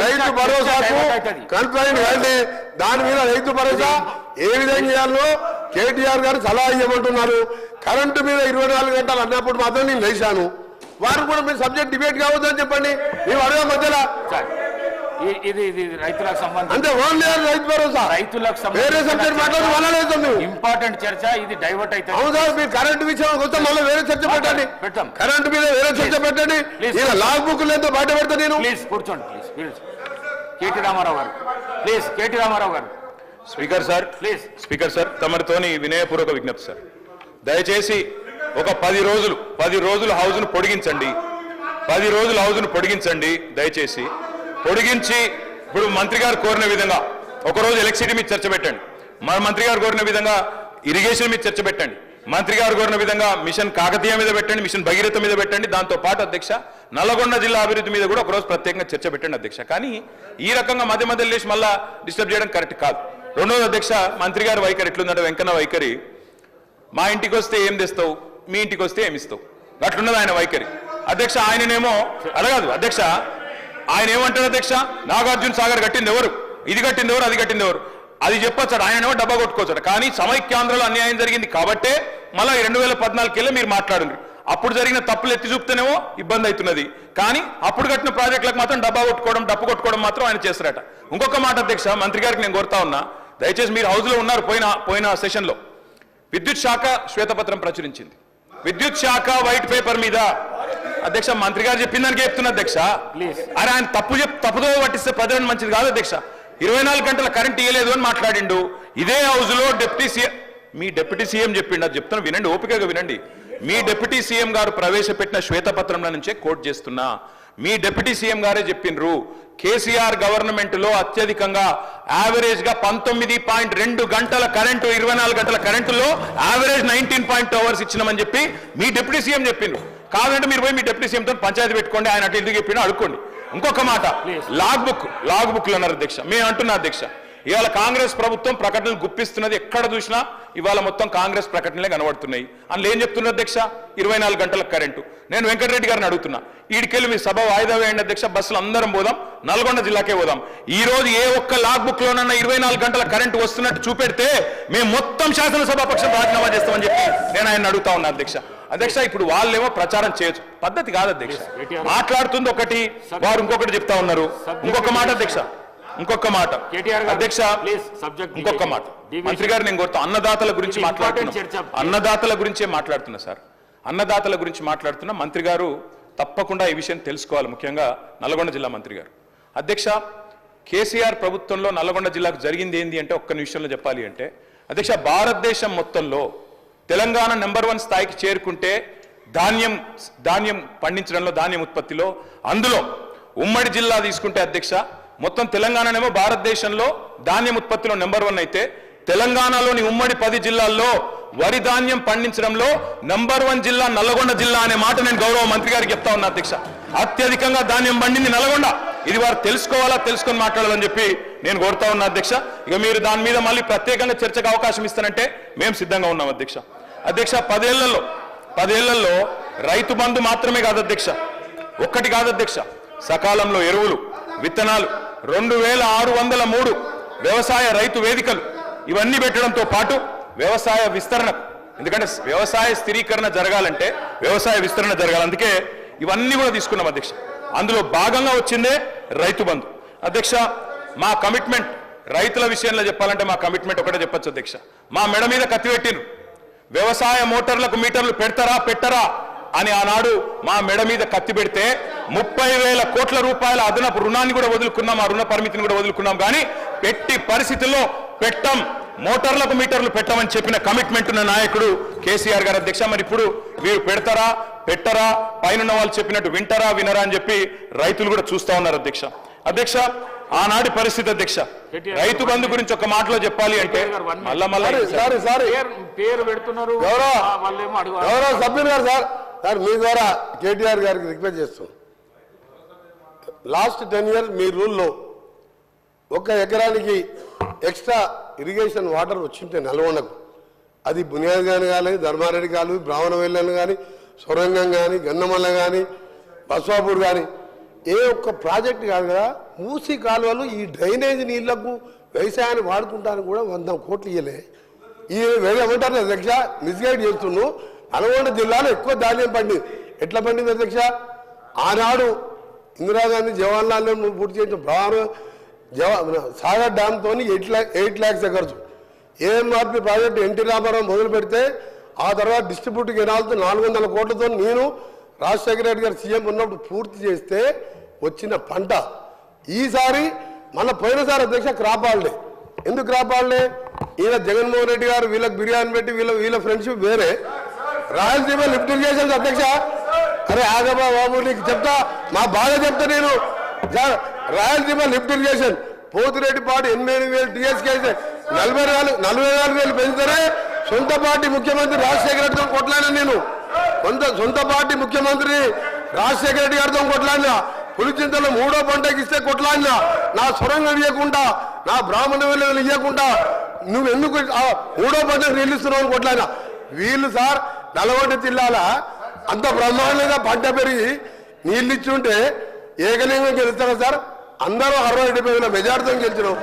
రైతు భరోసాకు కన్ఫైన్ కండి దాని మీద రైతు భరోసా ఏ విధంగా చేయాలో కేటీఆర్ గారు సలహా ఇవ్వమంటున్నారు. కరెంటు మీద ఇరవై నాలుగు గంటలు అన్నప్పుడు మాత్రం నేను లేచాను. వారు కూడా మీరు సబ్జెక్ట్ డిబేట్ కావద్దని చెప్పండి. మేము అడగ మధ్యలో ఇది ఇది రైతులకు సంబంధించి రైతు భరోసా. రైతులకు వేరే సబ్జెక్ట్ ఇంపార్టెంట్ చర్చ ఇది డైవర్ట్ అవుతుంది. అవును సార్ మీరు కరెంటు విషయం మళ్ళీ వేరే చర్చ పెట్టండి. కరెంటు మీద వేరే చర్చ పెట్టండి. లాగ్ బుక్ లేదో బయట పెడతా నేను. ప్లీజ్ కూర్చోండి కేటీ రామారావు గారు. ప్లీజ్ కేటీ రామారావు గారు. Speaker sir please speaker sir తమరితోని వినయపూర్వక విజ్ఞప్తి సార్ దయచేసి ఒక పది రోజులు పది రోజులు హౌజ్ను పొడిగించండి. పది రోజులు హౌజ్ను పొడిగించండి దయచేసి. పొడిగించి ఇప్పుడు మంత్రి గారు కోరిన విధంగా ఒక రోజు ఎలక్ట్రిసిటీ మీద చర్చ పెట్టండి. మన మంత్రి గారు కోరిన విధంగా ఇరిగేషన్ మీద చర్చ పెట్టండి. మంత్రి గారు కోరిన విధంగా మిషన్ కాకతీయ మీద పెట్టండి మిషన్ భగీరథ మీద పెట్టండి. దాంతో పాటు అధ్యక్ష నల్లగొండ జిల్లా అభివృద్ధి మీద కూడా ఒకరోజు ప్రత్యేకంగా చర్చ పెట్టండి అధ్యక్ష. కానీ ఈ రకంగా మధ్య మధ్య లేచి మళ్ళా డిస్టర్బ్ చేయడం కరెక్ట్ కాదు. రెండోది అధ్యక్ష మంత్రి గారి వైఖరి ఎట్లుందంటే వెంకన్న వైఖరి. మా ఇంటికి వస్తే ఏం తెస్తావు? మీ ఇంటికి వస్తే ఏమి ఇస్తావు? అట్లున్నది ఆయన వైఖరి. అధ్యక్ష ఆయననేమో అడగదు. అధ్యక్ష ఆయన ఏమంటాడు అధ్యక్ష? నాగార్జున సాగర్ కట్టింది ఎవరు? ఇది కట్టింది ఎవరు? అది కట్టింది ఎవరు? అది చెప్పొచ్చాడు ఆయనేమో డబ్బా కొట్టుకోవచ్చాడు కానీ సమైక్యాంధ్రలో అన్యాయం జరిగింది కాబట్టే మళ్ళీ రెండు వేల పద్నాలుగుకెళ్ళి మీరు మాట్లాడండి అప్పుడు జరిగిన తప్పులు ఎత్తి చూపుతేనేమో ఇబ్బంది అవుతున్నది. కానీ అప్పుడు కట్టిన ప్రాజెక్టులకు మాత్రం డబ్బా కొట్టుకోవడం డప్పు కొట్టుకోవడం మాత్రం ఆయన చేస్తారట ఇంకొక మాట అధ్యక్ష మంత్రి గారికి నేను కోరుతా ఉన్నా దయచేసి మీరు హౌస్లో ఉన్నారు పోయిన పోయిన సెషన్లో. విద్యుత్ శాఖ శ్వేతపత్రం ప్రచురించింది. విద్యుత్ శాఖ వైట్ పేపర్ మీద అధ్యక్ష మంత్రి గారు చెప్పిన దానికి చెప్తున్నా అధ్యక్ష. అరే ఆయన తప్పు చెప్ తప్పుదో పట్టిస్తే ప్రజలకు మంచిది కాదు అధ్యక్ష. ఇరవై నాలుగు గంటల కరెంట్ ఇవ్వలేదు అని మాట్లాడిండు. ఇదే హౌస్లో డిప్యూటీ సీఎం మీ డిప్యూటీ సీఎం చెప్పిండు. అది చెప్తాను వినండి ఓపికగా వినండి. మీ డిప్యూటీ సీఎం గారు ప్రవేశపెట్టిన శ్వేతపత్రంలో నుంచే కోట్ చేస్తున్నా. మీ డిప్యూటీ సీఎం గారే చెప్పిండ్రు. కేసీఆర్ గవర్నమెంట్లో అత్యధికంగా యావరేజ్గా పంతొమ్మిది పాయింట్ రెండు గంటల కరెంటు ఇరవై నాలుగు గంటల కరెంటులో యావరేజ్ నైన్టీన్ పాయింట్ అవర్స్ ఇచ్చినామని చెప్పి మీ డిప్యూటీ సీఎం చెప్పిండ్రు కాదంటే మీరు పోయి మీ డిప్యూటీ సీఎంతో పంచాయతీ పెట్టుకోండి ఆయన అటు ఎందుకు చెప్పిండో అడుక్కోండి. ఇంకొక మాట. లాగ్ బుక్ లాగ్ బుక్లు అన్నారు అధ్యక్ష. మేము అంటున్నా అధ్యక్ష. ఇవాళ కాంగ్రెస్ ప్రభుత్వం ప్రకటనలు గుప్పిస్తున్నది ఎక్కడ చూసినా ఇవాళ మొత్తం కాంగ్రెస్ ప్రకటనలే కనబడుతున్నాయి. అందులో ఏం చెప్తున్నారు అధ్యక్ష? ఇరవై నాలుగు గంటల కరెంటు. నేను వెంకటరెడ్డి గారిని అడుగుతున్నా. ఈడికెళ్ళి మీ సభ వాయిదా వేయండి అధ్యక్ష. బస్సులు అందరం పోదాం. నల్గొండ జిల్లాకే పోదాం. ఈ రోజు ఏ ఒక్క లాగ్ బుక్ లోనన్నా ఇరవై నాలుగు గంటల కరెంటు వస్తున్నట్టు చూపెడితే మేము మొత్తం శాసనసభాపక్షం రాజీనామా చేస్తామని చెప్పి నేను ఆయన అడుగుతా ఉన్నా అధ్యక్ష. అధ్యక్ష ఇప్పుడు వాళ్ళేమో ప్రచారం చేయొచ్చు. పద్ధతి కాదు అధ్యక్ష. మాట్లాడుతుంది ఒకటి వారు ఇంకొకటి చెప్తా ఉన్నారు. ఇంకొక మాట అధ్యక్ష ఇంకొక మాట. అధ్యక్ష ఇంకొక మాట. మంత్రి గారు నేను కోరుతా అన్నదాతల గురించి మాట్లాడుతున్నా. అన్నదాతల గురించే మాట్లాడుతున్నా సార్. అన్నదాతల గురించి మాట్లాడుతున్నా. మంత్రి గారు తప్పకుండా ఈ విషయం తెలుసుకోవాలి ముఖ్యంగా నల్గొండ జిల్లా మంత్రి గారు. అధ్యక్ష కేసీఆర్ ప్రభుత్వంలో నల్గొండ జిల్లాకు జరిగింది ఏంది అంటే ఒక్క నిమిషంలో చెప్పాలి అంటే అధ్యక్ష భారతదేశం మొత్తంలో తెలంగాణ నెంబర్ వన్ స్థాయికి చేరుకుంటే ధాన్యం ధాన్యం పండించడంలో ధాన్యం ఉత్పత్తిలో అందులో ఉమ్మడి జిల్లా తీసుకుంటే అధ్యక్ష మొత్తం తెలంగాణనేమో భారతదేశంలో ధాన్యం ఉత్పత్తిలో నెంబర్ వన్ అయితే తెలంగాణలోని ఉమ్మడి పది జిల్లాల్లో వరి ధాన్యం పండించడంలో నంబర్ వన్ జిల్లా నల్లగొండ జిల్లా అనే మాట నేను గౌరవ మంత్రి గారికి చెప్తా ఉన్నా అధ్యక్ష. అత్యధికంగా ధాన్యం పండింది నల్గొండ. ఇది వారు తెలుసుకోవాలా తెలుసుకొని మాట్లాడాలని చెప్పి నేను కోరుతా ఉన్నా అధ్యక్ష. ఇక మీరు దాని మీద మళ్ళీ ప్రత్యేకంగా చర్చకు అవకాశం ఇస్తానంటే మేము సిద్ధంగా ఉన్నాం అధ్యక్ష. అధ్యక్ష పదేళ్ళలో పదేళ్ళలో రైతు బంధు మాత్రమే కాదు అధ్యక్ష. ఒక్కటి కాదు అధ్యక్ష. సకాలంలో ఎరువులు విత్తనాలు రెండు వేల ఆరు వందల మూడు వ్యవసాయ రైతు వేదికలు ఇవన్నీ పెట్టడంతో పాటు వ్యవసాయ విస్తరణ ఎందుకంటే వ్యవసాయ స్థిరీకరణ జరగాలంటే వ్యవసాయ విస్తరణ జరగాలి. అందుకే ఇవన్నీ కూడా తీసుకున్నాం అధ్యక్ష. అందులో భాగంగా వచ్చిందే రైతు బంధు. అధ్యక్ష మా కమిట్మెంట్ రైతుల విషయంలో చెప్పాలంటే మా కమిట్మెంట్ ఒకటే చెప్పచ్చు అధ్యక్ష. మా మెడ మీద కత్తి వ్యవసాయ మోటార్లకు మీటర్లు పెడతారా పెట్టరా అని ఆనాడు మా మెడ మీద కత్తి పెడితే ముప్పై వేల కోట్ల రూపాయల అదనపు రుణాన్ని కూడా వదులుకున్నాం ఆ రుణ పరిమితిని కూడా వదులుకున్నాం. కానీ పెట్టి పరిస్థితుల్లో పెట్టం మోటార్లకు మీటర్లు పెట్టమని చెప్పిన కమిట్మెంట్ ఉన్న నాయకుడు కేసీఆర్ గారు అధ్యక్ష. మరి ఇప్పుడు వీరు పెడతారా పెట్టరా పైన వాళ్ళు చెప్పినట్టు వింటారా వినరా అని చెప్పి రైతులు కూడా చూస్తా ఉన్నారు అధ్యక్ష. అధ్యక్ష ఆనాటి పరిస్థితి అధ్యక్ష. రైతు బంధు గురించి ఒక మాటలో చెప్పాలి అంటే మళ్ళా మళ్ళా సారీ సారీ పేరు పేరు పెడుతున్నారు. గౌరవ. సభ్యులు గారు సార్. సార్ మీ ద్వారా కేటీఆర్ గారికి రిక్వెస్ట్ చేస్తాం. లాస్ట్ టెన్ ఇయర్స్ మీ రూల్లో ఒక ఎకరానికి ఎక్స్ట్రా ఇరిగేషన్ వాటర్ వచ్చింటే నల్గొండకు. అది బునియాద్ కానీ కానీ ధర్మారెడ్డి కాలు బ్రాహ్మణ వెళ్ళని కానీ సొరంగం కానీ గన్నమల్ల కానీ బస్వాపూర్ కానీ ఏ ఒక్క ప్రాజెక్ట్ కాదు కదా. మూసి కాలువలు ఈ డ్రైనేజ్ నీళ్ళకు వ్యవసాయాన్ని వాడుకుంటానికి కూడా వంద కోట్లు ఇయ్యలే. ఈ వేరే ఏమంటారు అధ్యక్ష? మిస్గైడ్ చేస్తున్నాను నల్గొండ జిల్లాలో ఎక్కువ ధాన్యం పండింది ఎట్లా పండింది అధ్యక్ష? ఆనాడు ఇందిరాగాంధీ జవహర్లాల్ నెహ్రూ పూర్తి చేసిన ప్రధాన జవా సాగర్ డ్యామ్తో eight lakh eight lakhs acres. AMRP project NT Rama Rao మొదలు పెడితే ఆ తర్వాత డిస్ట్రిబ్యూట్ కెనాల్తో నాలుగు వందల కోట్లతో నేను రాజశేఖర రెడ్డి గారు సీఎం ఉన్నప్పుడు పూర్తి చేస్తే వచ్చిన పంట ఈసారి మన పోయినసారి అధ్యక్ష క్రాప్ హాలిడే. ఎందుకు క్రాప్ హాలిడే? ఈయన జగన్మోహన్ రెడ్డి గారు వీళ్ళకి బిర్యానీ పెట్టి వీళ్ళ వీళ్ళ ఫ్రెండ్షిప్ వేరే. రాయలసీమ లిఫ్ట్ ఇరిగేషన్ అధ్యక్ష. అరే ఆగబా బాబు నీకు చెప్తా. మా బాగా చెప్తా నేను. Rayalaseema lift irrigation. పోతిరెడ్డిపాటు ఎనిమిది వేలు టీఎస్కే అయితే నలభై నాలుగు నలభై నాలుగు వేలు పెంచితేనే సొంత పార్టీ ముఖ్యమంత్రి రాజశేఖర రెడ్డితో కొట్లాడినా నేను. సొంత సొంత పార్టీ ముఖ్యమంత్రి రాజశేఖర రెడ్డి గారితో కొట్లాడినా. పులిచింతలు మూడో పంటకి ఇస్తే కొట్లాడినా. నా సొరంగం ఇవ్వకుండా నా బ్రాహ్మణ విలువలు ఇవ్వకుండా నువ్వు ఎందుకు ఆ మూడో పంటకు నీళ్ళు ఇస్తున్నావు కొట్లాడినా? వీళ్ళు సార్ నల్గొండ జిల్లాల అంత బ్రహ్మాండంగా పంట పెరిగి నీళ్ళు ఇచ్చుంటే ఏకలింగం గెలుస్తారా సార్. అందరూ అరవై డెబ్బై వేల మెజార్టీతో గెలిచినాం.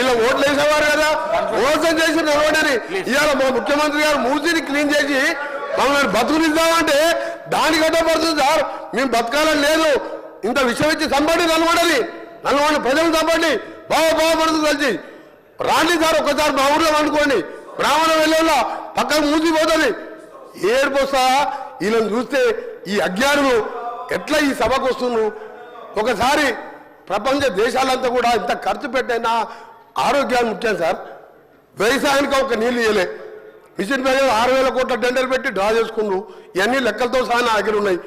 ఇలా ఓట్లు వేసేవారు కదా. మోసం చేసి నిలబడి ఇవాళ మా ముఖ్యమంత్రి గారు మూసిని క్లీన్ చేసి మమ్మల్ని బతుకునిద్దామంటే దానికి అడ్డపడుతుంది సార్. మేము బతకాలని లేదు. ఇంత విషయం ఇచ్చి సంపండి నల్గొండని నల్గొండ ప్రజలు సంపండి బాగా బాగుపడుతుంది కలిసి రాండి సార్ ఒక్కసారి మా ఊర్లో అనుకోండి బ్రాహ్మణ వెళ్ళేలా పక్కన మూసిపోతుంది ఏడుపోస్తా వీళ్ళని చూస్తే ఈ అజ్ఞానులు ఎట్లా ఈ సభకు వస్తున్నారు? ఒకసారి ప్రపంచ దేశాలంతా కూడా ఇంత ఖర్చు పెట్టైనా ఆరోగ్యాన్ని ముఖ్యం సార్. వ్యవసాయానికి ఒక నీళ్ళు ఇవ్వలే మిషన్ మీద ఆరు వేల కోట్ల టెండర్ పెట్టి డ్రా చేసుకుండు ఇవన్నీ లెక్కలతో సహా నా దగ్గర ఉన్నాయి.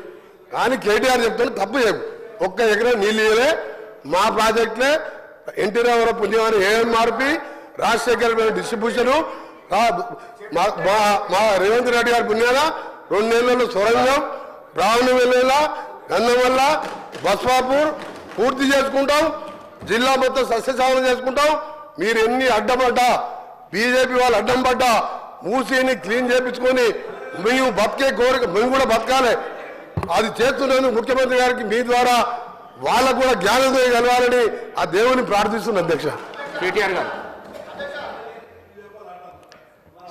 కానీ కేటీఆర్ చెప్తాను తప్పు చేయకు. ఒక్క ఎకరం నీళ్ళు ఇవ్వలే మా ప్రాజెక్టులే ఎన్టీ రామారావు పుణ్యమని ఏఎంఆర్పి రాజశేఖర్ రెడ్డి డిస్ట్రిబ్యూషను మా- మా- మా రేవంత్ రెడ్డి గారి పుణ్యాల రెండు నెలల్లో సొరంగం రావణ వెల్లేల గంధమల్ల బస్వాపూర్ పూర్తి చేసుకుంటాం జిల్లా మొత్తం సస్యసాధన చేసుకుంటాం. మీరు ఎన్ని అడ్డపడ్డా బీజేపీ వాళ్ళు అడ్డం పడ్డా మూసీని క్లీన్ చేపించుకొని మేము బతికే కోరిక మేము కూడా బతకాలి. అది చేస్తున్నాను ముఖ్యమంత్రి గారికి మీ ద్వారా వాళ్ళకు కూడా జ్ఞానోదయం కలగాలని ఆ దేవుని ప్రార్థిస్తున్న అధ్యక్ష. కేటీఆర్ గారు.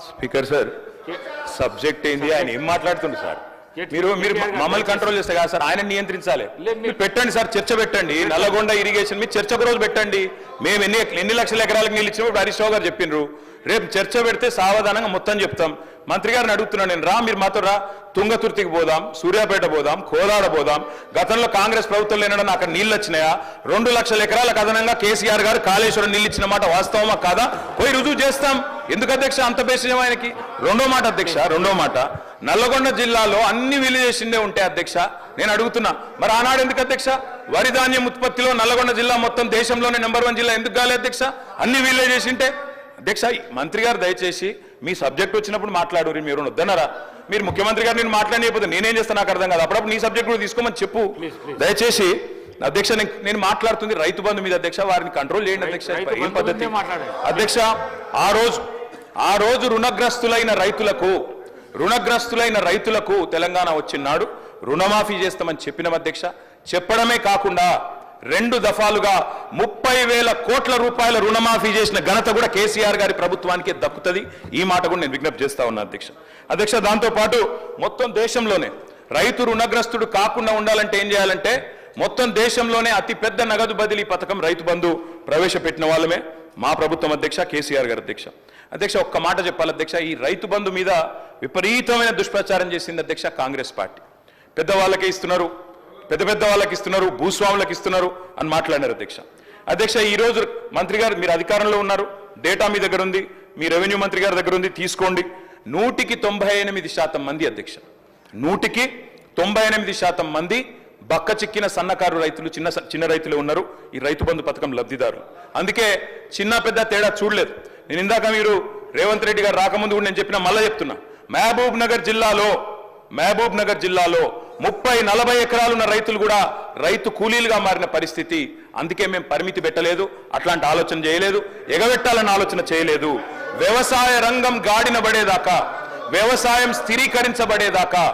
స్పీకర్ సార్ సబ్జెక్ట్ ఏంది? ఆయన ఏం మాట్లాడుతుండ్రు సార్? మీరు మీరు మమ్మల్ని కంట్రోల్ చేస్తే కాదు సార్? ఆయన నియంత్రించాలి. పెట్టండి సార్ చర్చ పెట్టండి. నల్లగొండ ఇరిగేషన్ మీరు చర్చ ఒక రోజు పెట్టండి. మేము ఎన్ని ఎన్ని లక్షల ఎకరాలకు నీళ్ళు ఇచ్చినా ఇప్పుడు హరీష్ రావు గారు చెప్పిండ్రు రేపు చర్చ పెడితే సావధానంగా మొత్తం చెప్తాం. మంత్రి గారిని అడుగుతున్నాను నేను రా మీరు మాతో రా. తుంగతుర్తికి పోదాం సూర్యాపేట పోదాం కోదాడ పోదాం. గతంలో కాంగ్రెస్ ప్రభుత్వం లేనడం అక్కడ నీళ్ళు వచ్చినాయా? రెండు లక్షల ఎకరాలకు అదనంగా కేసీఆర్ గారు కాళేశ్వరం నీళ్ళు ఇచ్చిన మాట వాస్తవమా కాదా? పోయి రుజువు చేస్తాం. ఎందుకు అధ్యక్ష? అంత బేసిజం ఆయనకి? రెండో మాట అధ్యక్ష రెండో మాట. నల్లగొండ జిల్లాలో అన్ని విలేజేషన్లే ఉంటాయి అధ్యక్ష నేను అడుగుతున్నా. మరి ఆనాడు ఎందుకు అధ్యక్ష? వరి ధాన్యం ఉత్పత్తిలో నల్లగొండ జిల్లా మొత్తం దేశంలోనే నెంబర్ వన్ జిల్లా ఎందుకు కాలే అధ్యక్ష? అన్ని విలేజెస్ ఉంటే అధ్యక్ష మంత్రి గారు దయచేసి మీ సబ్జెక్ట్ వచ్చినప్పుడు మాట్లాడు మీరు వద్దన్నారా? మీరు ముఖ్యమంత్రి గారు నేను మాట్లాడలేకపోతే నేనేం చేస్తాను నాకు అర్థం కాదు. అప్పుడప్పుడు నీ సబ్జెక్ట్ కూడా తీసుకోమని చెప్పు. దయచేసి అధ్యక్ష నేను- మాట్లాడుతుంది రైతు బంధు మీద అధ్యక్ష వారిని కంట్రోల్ చేయండి అధ్యక్ష. ఏం పద్ధతి. అధ్యక్ష ఆ రోజు ఆ రోజు రుణగ్రస్తులైన రైతులకు రుణగ్రస్తులైన రైతులకు తెలంగాణ వచ్చినాడు రుణమాఫీ చేస్తామని చెప్పిన అధ్యక్ష. చెప్పడమే కాకుండా రెండు దఫాలుగా ముప్పై వేల కోట్ల రూపాయల రుణమాఫీ చేసిన ఘనత కూడా కేసీఆర్ గారి ప్రభుత్వానికే దక్కుతుంది. ఈ మాట కూడా నేను విజ్ఞప్తి చేస్తా ఉన్నా అధ్యక్ష. అధ్యక్ష దాంతోపాటు మొత్తం దేశంలోనే రైతు రుణగ్రస్తుడు కాకుండా ఉండాలంటే ఏం చేయాలంటే మొత్తం దేశంలోనే అతిపెద్ద నగదు బదిలీ పథకం రైతు బంధు ప్రవేశపెట్టిన వాళ్ళమే మా ప్రభుత్వం అధ్యక్ష కేసీఆర్ గారి అధ్యక్ష. అధ్యక్ష ఒక్క మాట చెప్పాలి అధ్యక్ష. ఈ రైతు బంధు మీద విపరీతమైన దుష్ప్రచారం చేసింది అధ్యక్ష కాంగ్రెస్ పార్టీ. పెద్దవాళ్ళకే ఇస్తున్నారు పెద్ద పెద్ద వాళ్ళకి ఇస్తున్నారు భూస్వాములకు ఇస్తున్నారు అని మాట్లాడినారు అధ్యక్ష. అధ్యక్ష ఈ రోజు మంత్రి గారు మీరు అధికారంలో ఉన్నారు డేటా మీ దగ్గర ఉంది మీ రెవెన్యూ మంత్రి గారి దగ్గర ఉంది తీసుకోండి. నూటికి తొంభై ఎనిమిది శాతం మంది అధ్యక్ష. నూటికి తొంభై ఎనిమిది శాతం మంది బక్క చిక్కిన సన్నకారు రైతులు చిన్న చిన్న రైతులు ఉన్నారు ఈ రైతు బంధు పథకం లబ్ధిదారులు. అందుకే చిన్న పెద్ద తేడా చూడలేదు. నేను ఇందాక మీరు రేవంత్ రెడ్డి గారు రాకముందు కూడా నేను చెప్పిన మళ్ళీ చెప్తున్నా. మహబూబ్ నగర్ జిల్లాలో మహబూబ్ నగర్ జిల్లాలో ముప్పై నలభై ఎకరాలున్న రైతులు కూడా రైతు కూలీలుగా మారిన పరిస్థితి. అందుకే మేము పరిమితి పెట్టలేదు అట్లాంటి ఆలోచన చేయలేదు ఎగబెట్టాలన్న ఆలోచన చేయలేదు. వ్యవసాయ రంగం గాడినబడేదాకా వ్యవసాయం స్థిరీకరించబడేదాకా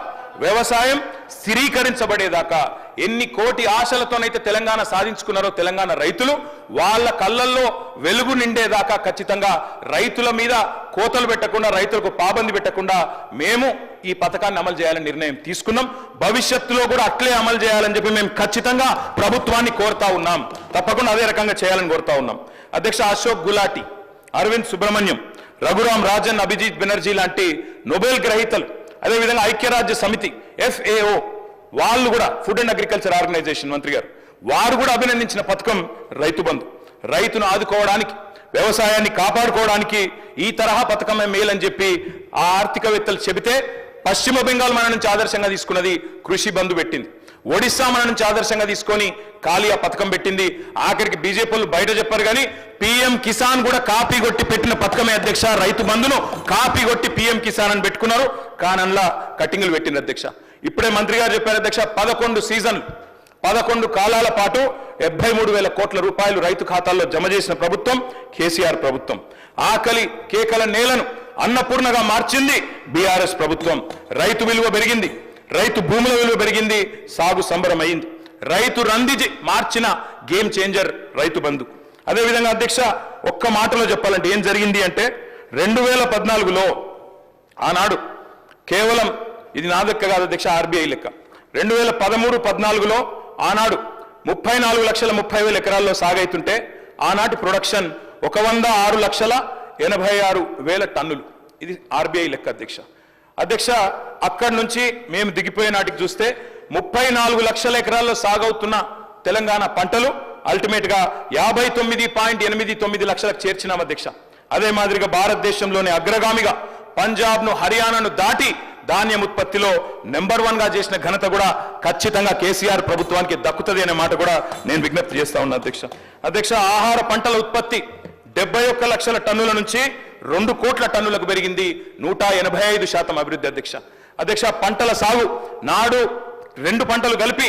వ్యవసాయం స్థిరీకరించబడేదాకా ఎన్ని కోటి ఆశలతోనైతే తెలంగాణ సాధించుకున్నారో తెలంగాణ రైతులు వాళ్ళ కళ్ళల్లో వెలుగు నిండేదాకా ఖచ్చితంగా రైతుల మీద కోతలు పెట్టకుండా రైతులకు పాబంది పెట్టకుండా మేము ఈ పథకాన్ని అమలు చేయాలని నిర్ణయం తీసుకున్నాం. భవిష్యత్తులో కూడా అట్లే అమలు చేయాలని చెప్పి మేము ఖచ్చితంగా ప్రభుత్వాన్ని కోరుతా ఉన్నాం. తప్పకుండా అదే రకంగా చేయాలని కోరుతా ఉన్నాం. అధ్యక్ష అశోక్ గులాటి అరవింద్ సుబ్రహ్మణ్యం రఘురాం రాజన్ అభిజిత్ బెనర్జీ లాంటి నొబెల్ గ్రహీతలు అదేవిధంగా ఐక్యరాజ్య సమితి ఎఫ్ఏఓ వాళ్ళు కూడా ఫుడ్ అండ్ అగ్రికల్చర్ ఆర్గనైజేషన్ మంత్రి గారు. వారు కూడా అభినందించిన పథకం రైతు బంధు. రైతును ఆదుకోవడానికి వ్యవసాయాన్ని కాపాడుకోవడానికి ఈ తరహా పథకమే మేలని చెప్పి ఆ ఆర్థికవేత్తలు చెబితే పశ్చిమ బెంగాల్ మన నుంచి ఆదర్శంగా తీసుకున్నది కృషి బంధు పెట్టింది. ఒడిస్సా మన నుంచి ఆదర్శంగా తీసుకొని ఖాళీ ఆ పథకం పెట్టింది. ఆఖరికి బీజేపీలు బయట చెప్పారు కానీ పిఎం కిసాన్ కూడా కాపీ కొట్టి పెట్టిన పథకమే అధ్యక్ష రైతు బంధును కాపీ కొట్టి పిఎం కిసాన్ అని పెట్టుకున్నారు. కానంలా కట్టింగులు పెట్టింది అధ్యక్ష. ఇప్పుడే మంత్రి గారు చెప్పారు అధ్యక్ష పదకొండు సీజన్లు పదకొండు కాలాల పాటు డెబ్బై మూడు వేల కోట్ల రూపాయలు రైతు ఖాతాల్లో జమ చేసిన ప్రభుత్వం కేసీఆర్ ప్రభుత్వం. ఆకలి కేకల నేలను అన్నపూర్ణగా మార్చింది బీఆర్ఎస్ ప్రభుత్వం. రైతు విలువ పెరిగింది రైతు భూముల విలువ పెరిగింది సాగు సంబరం అయింది రైతు రంది మార్చిన గేమ్ చేంజర్ రైతు బంధు. అదేవిధంగా అధ్యక్ష ఒక్క మాటలో చెప్పాలంటే ఏం జరిగింది అంటే రెండు వేల పద్నాలుగులో ఆనాడు కేవలం ఇది నా లెక్క కాదు అధ్యక్ష ఆర్బీఐ లెక్క. రెండు వేల పదమూడు పద్నాలుగులో ఆనాడు ముప్పై నాలుగు లక్షల ముప్పై వేల ఎకరాల్లో సాగైతుంటే ఆనాటి ప్రొడక్షన్ ఒక వంద ఆరు లక్షల ఎనభై ఆరు వేల టన్నులు. ఇది ఆర్బీఐ లెక్క అధ్యక్ష. అధ్యక్ష అక్కడి నుంచి మేము దిగిపోయే నాటికి చూస్తే ముప్పై నాలుగు లక్షల ఎకరాల్లో సాగవుతున్న తెలంగాణ పంటలు అల్టిమేట్గా యాభై తొమ్మిది పాయింట్ ఎనిమిది తొమ్మిది లక్షలకు చేర్చినాం అధ్యక్ష. అదే మాదిరిగా భారతదేశంలోని అగ్రగామిగా పంజాబ్ను హర్యానాను దాటి ధాన్యం ఉత్పత్తిలో నెంబర్ వన్గా చేసిన ఘనత కూడా ఖచ్చితంగా కేసీఆర్ ప్రభుత్వానికి దక్కుతుంది అనే మాట కూడా నేను విజ్ఞప్తి చేస్తా ఉన్నా అధ్యక్ష. అధ్యక్ష ఆహార పంటల ఉత్పత్తి డెబ్బై ఒక్క లక్షల టన్నుల నుంచి రెండు కోట్ల టన్నులకు పెరిగింది నూట ఎనభై ఐదు శాతం అభివృద్ధి అధ్యక్ష. అధ్యక్ష పంటల సాగు నాడు రెండు పంటలు కలిపి